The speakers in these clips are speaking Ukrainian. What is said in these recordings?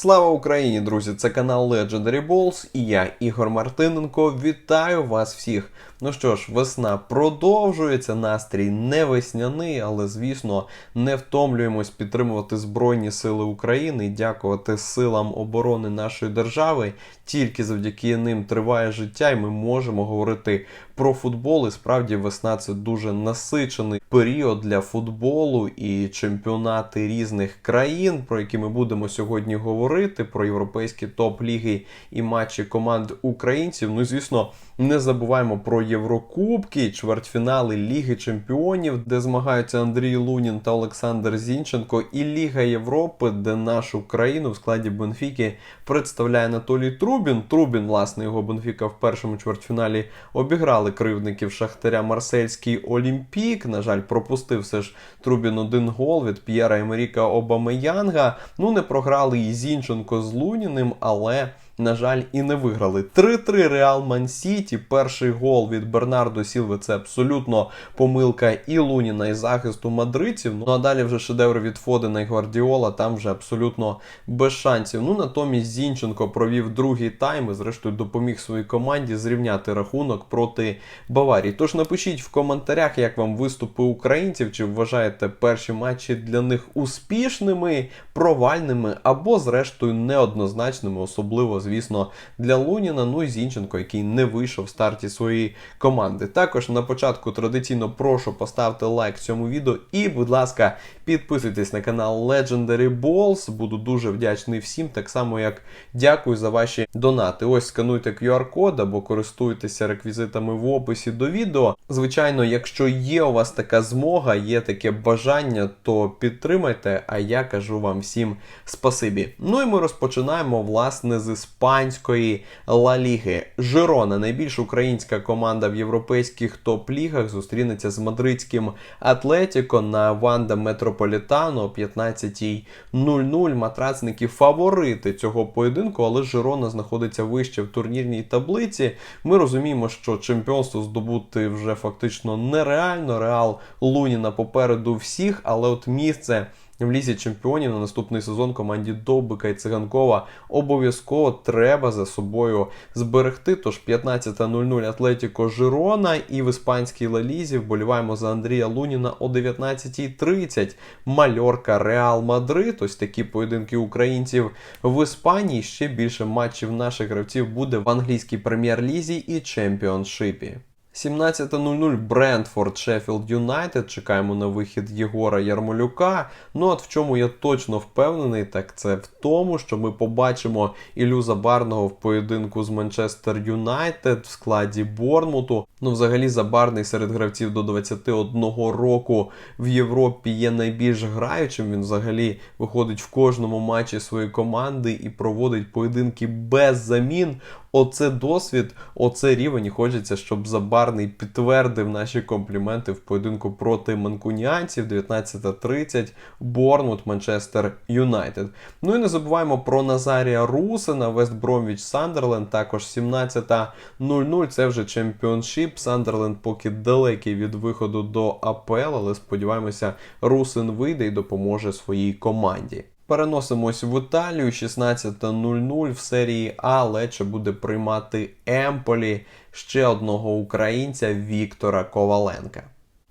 Слава Україні, друзі! Це канал Legendary Balls і я, Ігор Мартиненко. Вітаю вас всіх. Ну що ж, весна продовжується, настрій не весняний, але звісно не втомлюємось підтримувати Збройні Сили України дякувати силам оборони нашої держави. Тільки завдяки ним триває життя, і ми можемо говорити про футбол. І справді весна це дуже насичений період для футболу і чемпіонати різних країн, про які ми будемо сьогодні говорити, про європейські топ-ліги і матчі команд українців. Ну звісно. Не забуваємо про Єврокубки, чвертьфінали Ліги Чемпіонів, де змагаються Андрій Лунін та Олександр Зінченко, і Ліга Європи, де нашу країну в складі Бенфіки представляє Анатолій Трубін. Трубін, власне, його Бенфіка в першому чвертьфіналі обіграли кривдників Шахтаря Марсельський Олімпік. На жаль, пропустив все ж Трубін один гол від П'єра Емеріка Обамеянга. Ну не програли і Зінченко з Луніним, але на жаль, і не виграли. 3-3 Реал Ман Сіті. Перший гол від Бернардо Сілви це абсолютно помилка і Луніна, і захисту мадридців. Ну а далі вже шедевр від Фодена і Гвардіола, там вже абсолютно без шансів. Ну натомість Зінченко провів другий тайм і зрештою допоміг своїй команді зрівняти рахунок проти Баварії. Тож напишіть в коментарях, як вам виступи українців, чи вважаєте перші матчі для них успішними, провальними або, зрештою, неоднозначними, особливо звісно, для Луніна, ну і Зінченко, який не вийшов в старті своєї команди. Також на початку традиційно прошу поставити лайк цьому відео і, будь ласка, підписуйтесь на канал Legendary Balls. Буду дуже вдячний всім, так само як дякую за ваші донати. Ось скануйте QR-код або користуйтеся реквізитами в описі до відео. Звичайно, якщо є у вас така змога, є таке бажання, то підтримайте. А я кажу вам всім спасибі. Ну і ми розпочинаємо власне з іспанської Ла Ліги. Жирона, найбільш українська команда в європейських топ-лігах, зустрінеться з мадридським Атлетіко на Ванда Метрополітано о 15.00. Матрацники фаворити цього поєдинку, але Жирона знаходиться вище в турнірній таблиці. Ми розуміємо, що чемпіонство здобути вже фактично нереально. Реал Луніна попереду всіх, але от місце в лізі чемпіонів на наступний сезон команді Довбика і Циганкова обов'язково треба за собою зберегти. Тож 15.00 Атлетіко Жирона і в іспанській Лалізі вболіваємо за Андрія Луніна о 19.30. Мальорка Реал Мадрид. Ось такі поєдинки українців в Іспанії. Ще більше матчів наших гравців буде в англійській прем'єр-лізі і чемпіоншипі. 17.00 Брентфорд Шеффілд Юнайтед. Чекаємо на вихід Єгора Ярмолюка. Ну от в чому я точно впевнений, так це в тому, що ми побачимо Ілю Забарного в поєдинку з Манчестер Юнайтед в складі Борнмуту. Ну, взагалі, Забарний серед гравців до 21 року в Європі є найбільш граючим. Він взагалі виходить в кожному матчі своєї команди і проводить поєдинки без замін. Оце досвід, оце рівень. І хочеться, щоб Забарний підтвердив наші компліменти в поєдинку проти манкуніанців 19.30 Борнмут, Манчестер Юнайтед. Ну і не забуваємо про Назарія Русина, Вест Бромвіч Сандерленд, також 17.00. Це вже чемпіоншип. Сандерленд поки далекий від виходу до АПЛ, але сподіваємося, Русин вийде і допоможе своїй команді. Переносимось в Італію 16.00 в серії А Лече буде приймати Емполі ще одного українця Віктора Коваленка.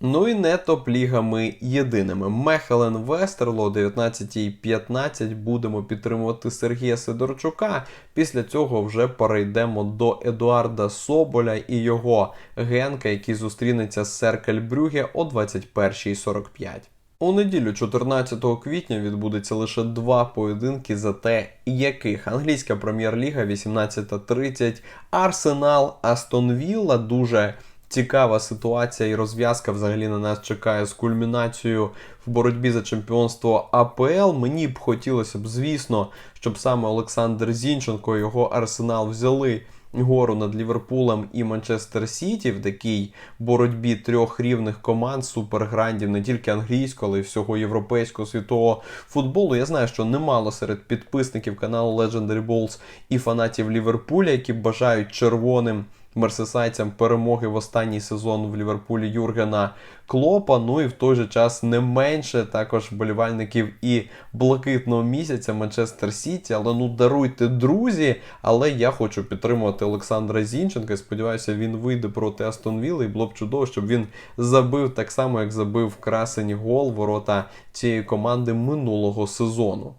Ну і не топ-лігами єдиними. Мехелен Вестерло о 19.15 будемо підтримувати Сергія Сидорчука. Після цього вже перейдемо до Едуарда Соболя і його генка, який зустрінеться з Серкель Брюге о 21.45. У неділю, 14 квітня, відбудеться лише два поєдинки за те, яких англійська прем'єр-ліга 18.30, Арсенал, Астон Вілла. Дуже цікава ситуація і розв'язка взагалі на нас чекає з кульмінацією в боротьбі за чемпіонство АПЛ. Мені б хотілося б, звісно, щоб саме Олександр Зінченко і його арсенал взяли гору над Ліверпулем і Манчестер Сіті в такій боротьбі трьох рівних команд, суперграндів, не тільки англійського, але й всього європейського світового футболу. Я знаю, що немало серед підписників каналу Legendary Balls і фанатів Ліверпуля, які бажають червоним мерсисайцям перемоги в останній сезон в Ліверпулі Юргена Клопа. Ну і в той же час не менше також вболівальників і блакитного місяця Манчестер Сіті. Але ну даруйте друзі. Але я хочу підтримувати Олександра Зінченка. Сподіваюся, він вийде проти Астон Вілли. І було б чудово, щоб він забив так само, як забив красень гол ворота цієї команди минулого сезону.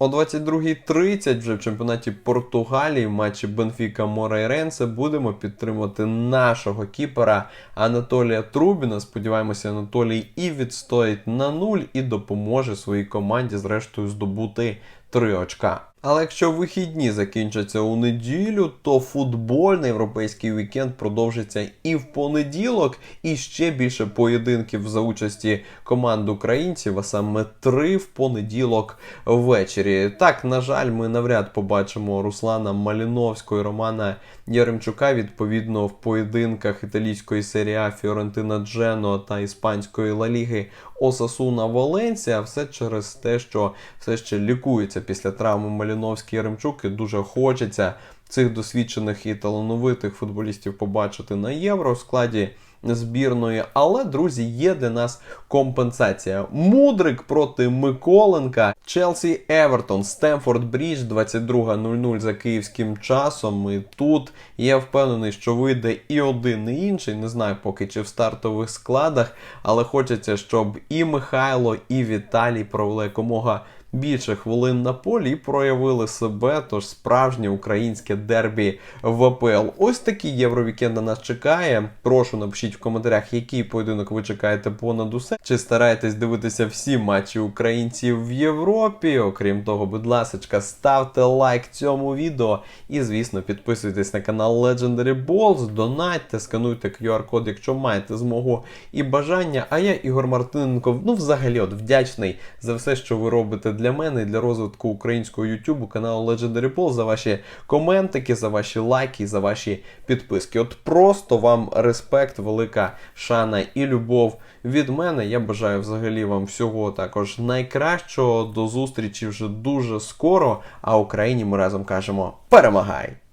О 22.30 вже в чемпіонаті Португалії в матчі Бенфіка Морейренсе будемо підтримувати нашого кіпера Анатолія Трубіна. Сподіваємося, Анатолій і відстоїть на нуль і допоможе своїй команді зрештою здобути 3 очка. Але якщо вихідні закінчаться у неділю, то футбольний європейський вікенд продовжиться і в понеділок, і ще більше поєдинків за участі команд українців, а саме три в понеділок ввечері. Так, на жаль, ми навряд побачимо Руслана Маліновського і Романа Яремчука відповідно в поєдинках італійської серії Фіорентина Джено та іспанської Ла Ліги Осасуна Валенсія. Все через те, що все ще лікується після травми Маліновський Яремчук, і дуже хочеться цих досвідчених і талановитих футболістів побачити на євро в складі збірної. Але, друзі, є для нас компенсація. Мудрик проти Миколенка, Челсі Евертон, Стемфорд Брідж, 22.00 за київським часом. І тут я впевнений, що вийде і один, і інший. Не знаю поки чи в стартових складах, але хочеться, щоб і Михайло, і Віталій провели якомога більше хвилин на полі і проявили себе. Тож справжнє українське дербі в АПЛ. Ось такий євровікенд на нас чекає. Прошу напишіть в коментарях, який поєдинок ви чекаєте понад усе. Чи стараєтесь дивитися всі матчі українців в Європі? Окрім того, будь ласка, ставте лайк цьому відео і, звісно, підписуйтесь на канал Legendary Balls, донатьте, скануйте QR-код, якщо маєте змогу і бажання. А я, Ігор Мартиненко, ну взагалі от вдячний за все, що ви робите для мене і для розвитку українського YouTube, каналу Legendary Pool за ваші коментики, за ваші лайки, за ваші підписки. От просто вам респект, велика шана і любов від мене. Я бажаю взагалі вам всього також найкращого. До зустрічі вже дуже скоро. А Україні ми разом кажемо перемагай!